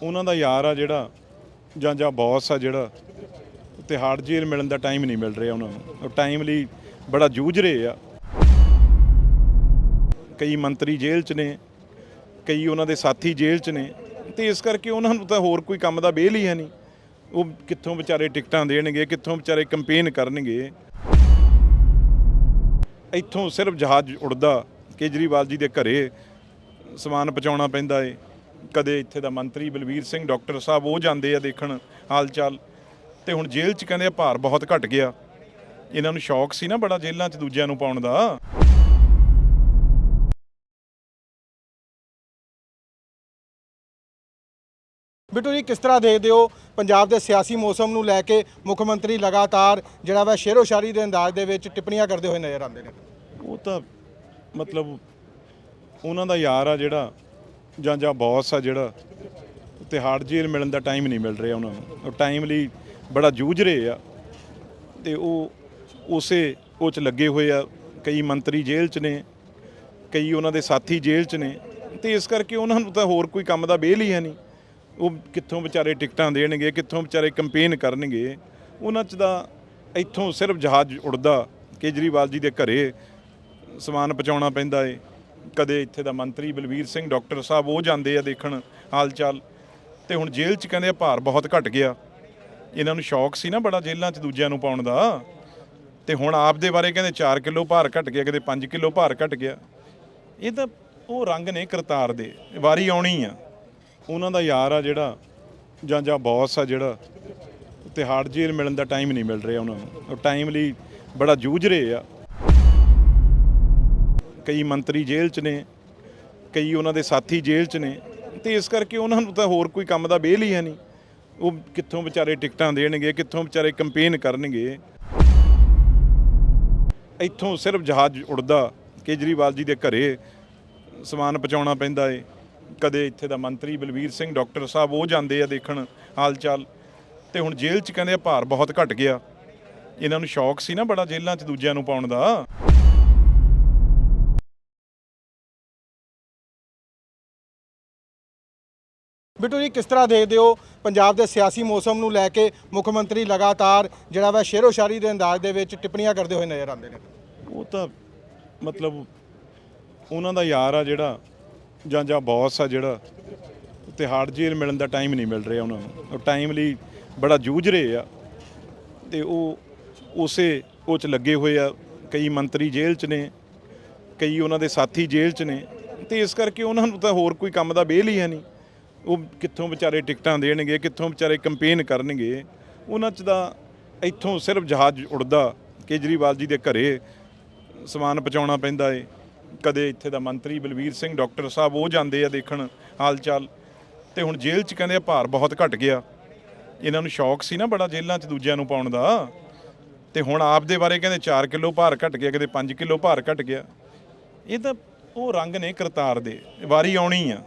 ਉਹਨਾਂ ਦਾ ਯਾਰ ਆ ਜਿਹੜਾ, ਜਾਂ ਜਾਂ ਬੌਸ ਆ ਜਿਹੜਾ ਤਿਹਾੜ ਜੇਲ੍ਹ ਮਿਲਣ ਦਾ ਟਾਈਮ ਨਹੀਂ ਮਿਲ ਰਿਹਾ ਉਹਨਾਂ ਨੂੰ। ਉਹ ਟਾਈਮ ਲਈ ਬੜਾ ਜੂਝ ਰਹੇ ਆ। ਕਈ ਮੰਤਰੀ ਜੇਲ੍ਹ 'ਚ ਨੇ, ਕਈ ਉਹਨਾਂ ਦੇ ਸਾਥੀ ਜੇਲ੍ਹ 'ਚ ਨੇ, ਤੇ ਇਸ ਕਰਕੇ ਉਹਨਾਂ ਨੂੰ ਤਾਂ ਹੋਰ ਕੋਈ ਕੰਮ ਦਾ ਬੇਲ ਹੀ ਹੈ ਨਹੀਂ। ਉਹ ਕਿੱਥੋਂ ਵਿਚਾਰੇ ਟਿਕਟਾਂ ਦੇਣਗੇ, ਕਿੱਥੋਂ ਵਿਚਾਰੇ ਕੰਪੇਨ ਕਰਨਗੇ। ਇੱਥੋਂ ਸਿਰਫ ਜਹਾਜ਼ ਉੜਦਾ ਕੇਜਰੀਵਾਲ ਜੀ ਦੇ ਘਰੇ ਸਮਾਨ ਪਹੁੰਚਾਉਣਾ ਪੈਂਦਾ ਏ। ਕਦੇ ਇੱਥੇ ਦਾ ਮੰਤਰੀ ਬਲਵੀਰ ਸਿੰਘ ਡਾਕਟਰ ਸਾਹਿਬ ਉਹ ਜਾਂਦੇ ਆ ਦੇਖਣ ਹਾਲ ਚਾਲ ਤੇ ਹੁਣ ਜੇਲ੍ਹ 'ਚ ਕਹਿੰਦੇ ਆ ਭਾਰ ਬਹੁਤ ਘਟ ਗਿਆ। ਇਹਨਾਂ ਨੂੰ ਸ਼ੌਕ ਸੀ ਨਾ ਬੜਾ ਜੇਲ੍ਹਾਂ 'ਚ ਦੂਜਿਆਂ ਨੂੰ ਪਾਉਣ ਦਾ। ਬਿੱਟੂ ਜੀ ਕਿਸ ਤਰ੍ਹਾਂ ਦੇਖਦੇ ਹੋ ਪੰਜਾਬ ਦੇ ਸਿਆਸੀ ਮੌਸਮ ਨੂੰ ਲੈ ਕੇ ਮੁੱਖ ਮੰਤਰੀ ਲਗਾਤਾਰ ਜਿਹੜਾ ਵਾ ਸ਼ੇਰੋ ਸ਼ਾਇਰੀ ਦੇ ਅੰਦਾਜ਼ ਦੇ ਵਿੱਚ ਟਿੱਪਣੀਆਂ ਕਰਦੇ ਹੋਏ ਨਜ਼ਰ ਆਉਂਦੇ ਨੇ? ਉਹ ਤਾਂ ਮਤਲਬ ਉਹਨਾਂ ਦਾ ਯਾਰ ਆ ਜਿਹੜਾ ਜਾਂ ਜਾਂ ਬੌਸ ਆ ਜਿਹੜਾ ਤਿਹਾੜ ਜੇਲ੍ਹ ਮਿਲਣ ਦਾ ਟਾਈਮ ਨਹੀਂ ਮਿਲ ਰਿਹਾ ਉਹਨਾਂ ਨੂੰ। ਉਹ ਟਾਈਮ ਲਈ ਬੜਾ ਜੂਝ ਰਹੇ ਆ। ਤੇ ਉਹ ਉਸੇ ਉਹ ਚ ਲੱਗੇ ਹੋਏ ਆ। ਕਈ ਮੰਤਰੀ ਜੇਲ੍ਹ ਚ ਨੇ, ਕਈ ਉਹਨਾਂ ਦੇ ਸਾਥੀ ਜੇਲ੍ਹ ਚ ਨੇ। ਤੇ ਇਸ ਕਰਕੇ ਉਹਨਾਂ ਨੂੰ ਤਾਂ ਹੋਰ ਕੋਈ ਕੰਮ ਦਾ ਬੇਲ ਹੀ ਹੈ ਨਹੀਂ। ਉਹ ਕਿੱਥੋਂ ਵਿਚਾਰੇ ਟਿਕਟਾਂ ਦੇਣਗੇ, ਕਿੱਥੋਂ ਵਿਚਾਰੇ ਕੰਪੇਨ ਕਰਨਗੇ। ਉਹਨਾਂ ਚ ਤਾਂ ਇੱਥੋਂ ਸਿਰਫ ਜਹਾਜ਼ ਉੜਦਾ ਕੇਜਰੀਵਾਲ ਜੀ ਦੇ ਘਰੇ ਸਮਾਨ ਪਹੁੰਚਾਉਣਾ ਪੈਂਦਾ ਏ। ਕਦੇ ਇੱਥੇ ਦਾ ਮੰਤਰੀ ਬਲਵੀਰ ਸਿੰਘ, ਡਾਕਟਰ ਸਾਹਿਬ, ਉਹ ਜਾਂਦੇ ਆ ਦੇਖਣ ਹਾਲ ਚਾਲ ਤੇ ਹੁਣ ਜੇਲ੍ਹ 'ਚ ਕਹਿੰਦੇ ਆ ਭਾਰ ਬਹੁਤ ਘਟ ਗਿਆ। ਇਹਨਾਂ ਨੂੰ ਸ਼ੌਕ ਸੀ ਨਾ ਬੜਾ ਜੇਲ੍ਹਾਂ 'ਚ ਦੂਜਿਆਂ ਨੂੰ ਪਾਉਣ ਦਾ। ਤੇ ਹੁਣ ਆਪ ਦੇ ਬਾਰੇ ਕਹਿੰਦੇ 4 ਕਿਲੋ ਭਾਰ ਘਟ ਗਿਆ, ਕਦੇ 5 ਕਿਲੋ ਭਾਰ ਘਟ ਗਿਆ। ਇਹ ਤਾਂ ਉਹ ਰੰਗ ਨੇ ਕਰਤਾਰ ਦੇ, ਵਾਰੀ ਆਉਣੀ ਆ। ਉਹਨਾਂ ਦਾ ਯਾਰ ਆ ਜਿਹੜਾ, ਜਾਂ ਜਾਂ ਬੌਸ ਆ ਜਿਹੜਾ ਤਿਹਾੜ ਜੇਲ੍ਹ ਮਿਲਣ ਦਾ ਟਾਈਮ ਨਹੀਂ ਮਿਲ ਰਿਹਾ ਉਹਨਾਂ ਨੂੰ। ਉਹ ਟਾਈਮ ਲਈ ਬੜਾ ਜੂਝ ਰਹੇ ਆ। ਕਈ ਮੰਤਰੀ ਜੇਲ੍ਹ 'ਚ ਨੇ, ਕਈ ਉਹਨਾਂ ਦੇ ਸਾਥੀ ਜੇਲ੍ਹ 'ਚ ਨੇ, ਤੇ ਇਸ ਕਰਕੇ ਉਹਨਾਂ ਨੂੰ ਤਾਂ ਹੋਰ ਕੋਈ ਕੰਮ ਦਾ ਬੇਲ ਹੀ ਹੈ ਨਹੀਂ। ਉਹ ਕਿੱਥੋਂ ਵਿਚਾਰੇ ਟਿਕਟਾਂ ਦੇਣਗੇ, ਕਿੱਥੋਂ ਵਿਚਾਰੇ ਕੰਪੇਨ ਕਰਨਗੇ। ਇੱਥੋਂ ਸਿਰਫ ਜਹਾਜ਼ ਉੜਦਾ ਕੇਜਰੀਵਾਲ ਜੀ ਦੇ ਘਰੇ ਸਮਾਨ ਪਹੁੰਚਾਉਣਾ ਪੈਂਦਾ ਏ। ਕਦੇ ਇੱਥੇ ਦਾ ਮੰਤਰੀ ਬਲਵੀਰ ਸਿੰਘ, ਡਾਕਟਰ ਸਾਹਿਬ ਉਹ ਜਾਂਦੇ ਆ ਦੇਖਣ ਹਾਲ ਚਾਲ ਤੇ ਹੁਣ ਜੇਲ੍ਹ 'ਚ ਕਹਿੰਦੇ ਆ ਭਾਰ ਬਹੁਤ ਘਟ ਗਿਆ। ਇਹਨਾਂ ਨੂੰ ਸ਼ੌਕ ਸੀ ਨਾ ਬੜਾ ਜੇਲ੍ਹਾਂ 'ਚ ਦੂਜਿਆਂ ਨੂੰ ਪਾਉਣ ਦਾ। ਬਿੱਟੂ ਜੀ ਕਿਸ ਤਰ੍ਹਾਂ ਦੇਖਦੇ ਹੋ ਪੰਜਾਬ ਦੇ ਸਿਆਸੀ ਮੌਸਮ ਨੂੰ ਲੈ ਕੇ ਮੁੱਖ ਮੰਤਰੀ ਲਗਾਤਾਰ ਜਿਹੜਾ ਵਾ ਸ਼ੇਰੋ ਸ਼ਾਇਰੀ ਦੇ ਅੰਦਾਜ਼ ਦੇ ਵਿੱਚ ਟਿੱਪਣੀਆਂ ਕਰਦੇ ਹੋਏ ਨਜ਼ਰ ਆਉਂਦੇ ਨੇ? ਉਹ ਤਾਂ ਮਤਲਬ ਉਹਨਾਂ ਦਾ ਯਾਰ ਆ ਜਿਹੜਾ ਜਾਂ ਜਾਂ ਬੌਸ ਆ ਜਿਹੜਾ ਤਿਹਾੜ ਜੇਲ੍ਹ ਮਿਲਣ ਦਾ ਟਾਈਮ ਨਹੀਂ ਮਿਲ ਰਿਹਾ ਉਹਨਾਂ ਨੂੰ। ਉਹ ਟਾਈਮ ਲਈ ਬੜਾ ਜੂਝ ਰਹੇ ਆ, ਤੇ ਉਹ ਉਸੇ ਉਹ ਚ ਲੱਗੇ ਹੋਏ ਆ, ਕਈ ਮੰਤਰੀ ਜੇਲ੍ਹ ਚ ਨੇ, ਕਈ ਉਹਨਾਂ ਦੇ ਸਾਥੀ ਜੇਲ੍ਹ ਚ ਨੇ, ਤੇ ਇਸ ਕਰਕੇ ਉਹਨਾਂ ਨੂੰ ਤਾਂ ਹੋਰ ਕੋਈ ਕੰਮ ਦਾ ਬੇਲ ਹੀ ਹੈ ਨਹੀਂ। ਉਹ ਕਿੱਥੋਂ ਵਿਚਾਰੇ ਟਿਕਟਾਂ ਦੇਣਗੇ, ਕਿੱਥੋਂ ਵਿਚਾਰੇ ਕੰਪੇਨ ਕਰਨਗੇ, ਉਹਨਾਂ ਚ ਤਾਂ ਇੱਥੋਂ ਸਿਰਫ ਜਹਾਜ਼ ਉੜਦਾ ਕੇਜਰੀਵਾਲ ਜੀ ਦੇ ਘਰੇ ਸਮਾਨ ਪਹੁੰਚਾਉਣਾ ਪੈਂਦਾ ਏ। ਕਦੇ ਇੱਥੇ ਦਾ ਮੰਤਰੀ ਬਲਵੀਰ ਸਿੰਘ, ਡਾਕਟਰ ਸਾਹਿਬ ਉਹ ਜਾਂਦੇ ਆ ਦੇਖਣ ਹਾਲ ਚਾਲ ਤੇ ਹੁਣ ਜੇਲ੍ਹ 'ਚ ਕਹਿੰਦੇ ਆ ਭਾਰ ਬਹੁਤ ਘਟ ਗਿਆ। ਇਹਨਾਂ ਨੂੰ ਸ਼ੌਕ ਸੀ ਨਾ ਬੜਾ ਜੇਲ੍ਹਾਂ 'ਚ ਦੂਜਿਆਂ ਨੂੰ ਪਾਉਣ ਦਾ। ਤੇ ਹੁਣ ਆਪ ਦੇ ਬਾਰੇ ਕਹਿੰਦੇ 4 ਕਿਲੋ ਭਾਰ ਘਟ ਗਿਆ ਕਿਤੇ 5 ਕਿਲੋ ਭਾਰ ਘਟ ਗਿਆ। ਇਹ ਤਾਂ ਉਹ ਰੰਗ ਨੇ ਕਰਤਾਰ ਦੇ, ਵਾਰੀ ਆਉਣੀ ਆ।